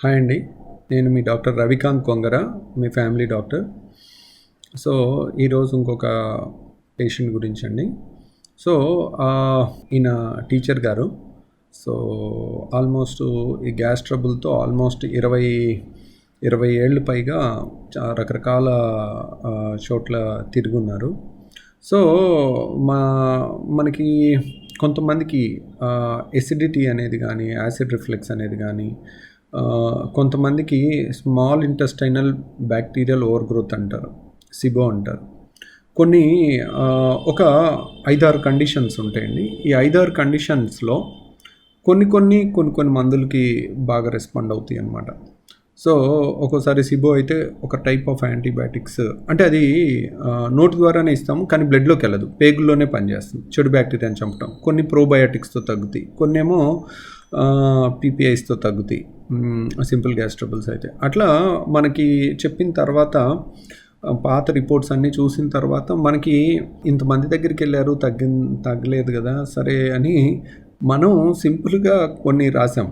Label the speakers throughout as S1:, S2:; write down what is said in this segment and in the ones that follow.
S1: Hi అండి. నేను మీ డాక్టర్ రవికాంత్ కొంగర మీ ఫ్యామిలీ డాక్టర్. సో ఈరోజు ఇంకొక పేషెంట్ గురించి అండి. సో ఈయన టీచర్ గారు. సో ఆల్మోస్ట్ ఈ గ్యాస్ ట్రబుల్తో ఆల్మోస్ట్ ఇరవై ఇరవై ఏళ్ళు పైగా రకరకాల చోట్ల తిరుగున్నారు. సో మా మనకి కొంతమందికి ఎసిడిటీ అనేది కానీ యాసిడ్ రిఫ్లెక్స్ అనేది కానీ కొంతమందికి small intestinal bacterial overgrowth అంటారు సిబో అంటారు. కొన్ని ఒక ఐదారు కండిషన్స్ ఉంటాయండి. ఈ ఐదారు కండిషన్స్లో కొన్ని కొన్ని కొన్ని కొన్ని మందులకి బాగా రెస్పాండ్ అవుతాయి అన్నమాట. సో ఒక్కోసారి సిబో అయితే ఒక టైప్ ఆఫ్ యాంటీబయాటిక్స్ అంటే అది ఆ, నోటి ద్వారానే ఇస్తాము కానీ బ్లడ్లోకి వెళ్ళదు పేగుల్లోనే పనిచేస్తుంది చెడు బ్యాక్టీరియాని చంపడం కొన్ని ప్రోబయాటిక్స్తో తగ్గుతాయి. కొన్ని ఏమో పీపీఐస్తో తగ్గుతాయి. సింపుల్ గ్యాస్ ట్రబుల్స్ అయితే. అట్లా మనకి చెప్పిన తర్వాత పాత రిపోర్ట్స్ అన్నీ చూసిన తర్వాత మనకి ఇంతమంది దగ్గరికి వెళ్ళారు తగ్గి తగ్గలేదు కదా సరే అని మనం సింపుల్గా కొన్ని రాసాం.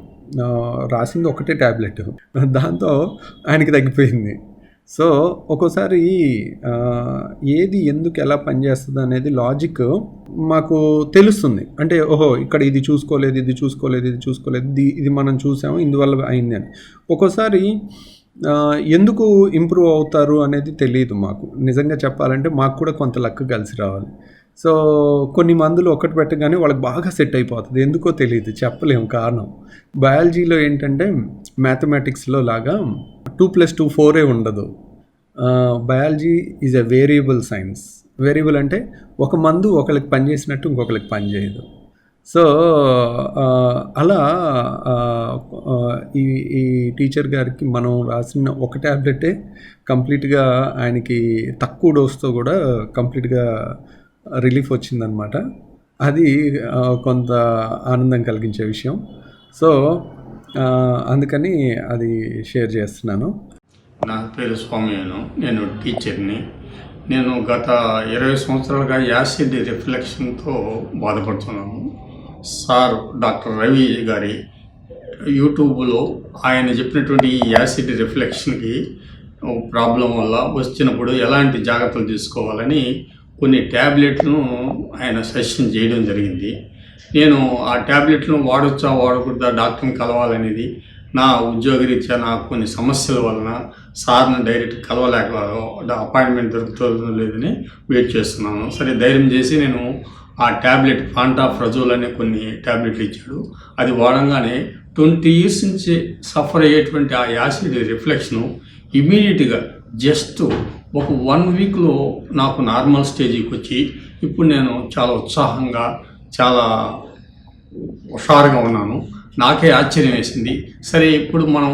S1: రాసింది ఒకటే ట్యాబ్లెట్ దాంతో ఆయనకి తగ్గిపోయింది. సో ఒక్కోసారి ఏది ఎందుకు ఎలా పనిచేస్తుంది అనేది లాజిక్ మాకు తెలుస్తుంది. అంటే ఓహో ఇక్కడ ఇది చూసుకోలేదు ఇది చూసుకోలేదు ఇది చూసుకోలేదు ఇది ఇది మనం చూసాము ఇందువల్ల అయింది అని. ఒక్కోసారి ఎందుకు ఇంప్రూవ్ అవుతారు అనేది తెలియదు మాకు. నిజంగా చెప్పాలంటే మాకు కూడా కొంత లక్ కలిసి రావాలి. సో కొన్ని మందులు ఒకటి పెట్టగానే వాళ్ళకి బాగా సెట్ అయిపోతుంది. ఎందుకో తెలియదు చెప్పలేము కారణం. బయాలజీలో ఏంటంటే మ్యాథమెటిక్స్లో లాగా టూ ప్లస్ టూ ఫోరే ఉండదు. Biology is a variable science. Variable అంటే ఒక మందు ఒకరికి పనిచేసినట్టు ఇంకొకరికి పనిచేయదు సో అలా ఈ ఈ టీచర్ గారికి మనం రాసిన ఒక ట్యాబ్లెటే కంప్లీట్గా ఆయనకి తక్కువ డోస్తో కూడా కంప్లీట్గా రిలీఫ్ వచ్చిందనమాట అది కొంత ఆనందం కలిగించే విషయం. సో అందుకని అది షేర్ చేస్తున్నాను.
S2: నా పేరు స్వామిను నేను టీచర్ని. నేను గత ఇరవై సంవత్సరాలుగా యాసిడ్ రిఫ్లెక్షన్తో బాధపడుతున్నాను. సార్ డాక్టర్ రవి గారి యూట్యూబ్లో ఆయన చెప్పినటువంటి ఈ యాసిడ్ రిఫ్లెక్షన్కి ప్రాబ్లం వల్ల వచ్చినప్పుడు ఎలాంటి జాగ్రత్తలు తీసుకోవాలని కొన్ని ట్యాబ్లెట్లను ఆయన సజెషన్ చేయడం జరిగింది. నేను ఆ ట్యాబ్లెట్లను వాడొచ్చా వాడకూడదా డాక్టర్ని కలవాలనేది నా ఉద్యోగరీత్యా నాకు కొన్ని సమస్యల వలన సార్ని డైరెక్ట్ కలవలేక అపాయింట్మెంట్ దొరుకుతుందో లేదని వెయిట్ చేస్తున్నాను. సరే ధైర్యం చేసి నేను ఆ ట్యాబ్లెట్ ఫాంటాఫ్రజోల్ అనే కొన్ని ట్యాబ్లెట్లు ఇచ్చాడు. అది వాడంగానే ట్వంటీ ఇయర్స్ నుంచి సఫర్ అయ్యేటువంటి ఆ యాసిడ్ రిఫ్లెక్షన్ ఇమీడియట్గా జస్ట్ ఒక వన్ వీక్లో నాకు నార్మల్ స్టేజ్కి వచ్చి ఇప్పుడు నేను చాలా ఉత్సాహంగా చాలా హుషారుగా ఉన్నాను. నాకే ఆశ్చర్యం వేసింది. సరే ఇప్పుడు మనం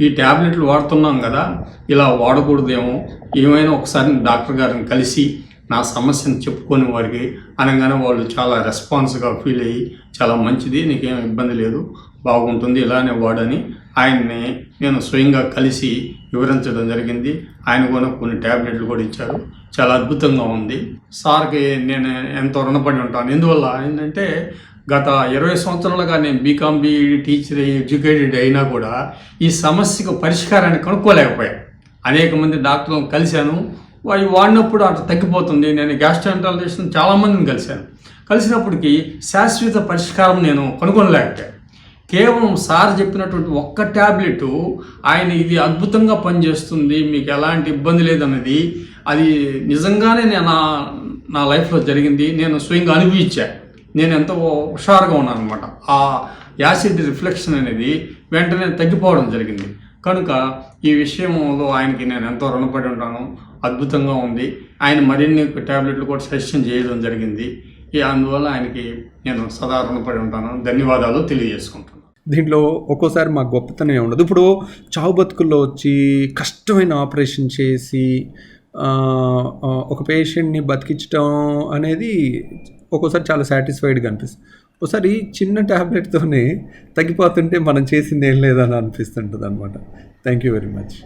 S2: ఈ ట్యాబ్లెట్లు వాడుతున్నాం కదా ఇలా వాడకూడదేమో ఏమైనా ఒకసారి డాక్టర్ గారిని కలిసి నా సమస్యను చెప్పుకొని వారికి అనగానే వాళ్ళు చాలా రెస్పాన్స్గా ఫీల్ అయ్యి చాలా మంచిది నీకేం ఇబ్బంది లేదు బాగుంటుంది ఇలానే వాడని ఆయన్ని నేను స్వయంగా కలిసి వివరించడం జరిగింది. ఆయన కూడా కొన్ని ట్యాబ్లెట్లు కూడా ఇచ్చారు. చాలా అద్భుతంగా ఉంది. సార్కి నేను ఎంతో రుణపడి ఉంటాను. ఎందువల్ల ఏంటంటే గత ఇరవై సంవత్సరాలుగా నేను బీకామ్ బీ టీచర్ ఎడ్యుకేటెడ్ అయినా కూడా ఈ సమస్యకు పరిష్కారాన్ని కనుక్కోలేకపోయాను. అనేక మంది డాక్టర్లను కలిశాను. అవి వాడినప్పుడు అటు తగ్గిపోతుంది. నేను గ్యాస్ట్రాంటాలజిస్ట్ చాలామందిని కలిశాను. కలిసినప్పటికీ శాశ్వత పరిష్కారం నేను కనుగొనలేకపోయాను. కేవలం సార్ చెప్పినటువంటి ఒక్క ట్యాబ్లెట్ ఆయన ఇది అద్భుతంగా పనిచేస్తుంది మీకు ఎలాంటి ఇబ్బంది లేదన్నది అది నిజంగానే నేను నా నా లైఫ్లో జరిగింది. నేను స్వయంగా అనుభవించా. నేను ఎంతో హుషారుగా ఉన్నాను అనమాట ఆ యాసిడ్ రిఫ్లెక్షన్ అనేది వెంటనే తగ్గిపోవడం జరిగింది. కనుక ఈ విషయంలో ఆయనకి నేను ఎంతో రుణపడి ఉంటాను. అద్భుతంగా ఉంది. ఆయన మరిన్ని ట్యాబ్లెట్లు కూడా సజెషన్ చేయడం జరిగింది. ఈ అందువల్ల ఆయనకి నేను సదా రుణపడి ఉంటాను. ధన్యవాదాలు తెలియజేసుకుంటాను
S1: దీంట్లో ఒక్కోసారి మా గొప్పతనం ఉండదు. ఇప్పుడు చావు బతుకుల్లో వచ్చి కష్టమైన ఆపరేషన్ చేసి ఒక పేషెంట్ని బతికించడం అనేది ఒక్కోసారి చాలా సాటిస్ఫైడ్గా అనిపిస్తుంది. ఒకసారి చిన్న ట్యాబ్లెట్తోనే తగ్గిపోతుంటే మనం చేసింది ఏం లేదని అనిపిస్తుంటుంది అనమాట థ్యాంక్ యూ వెరీ మచ్.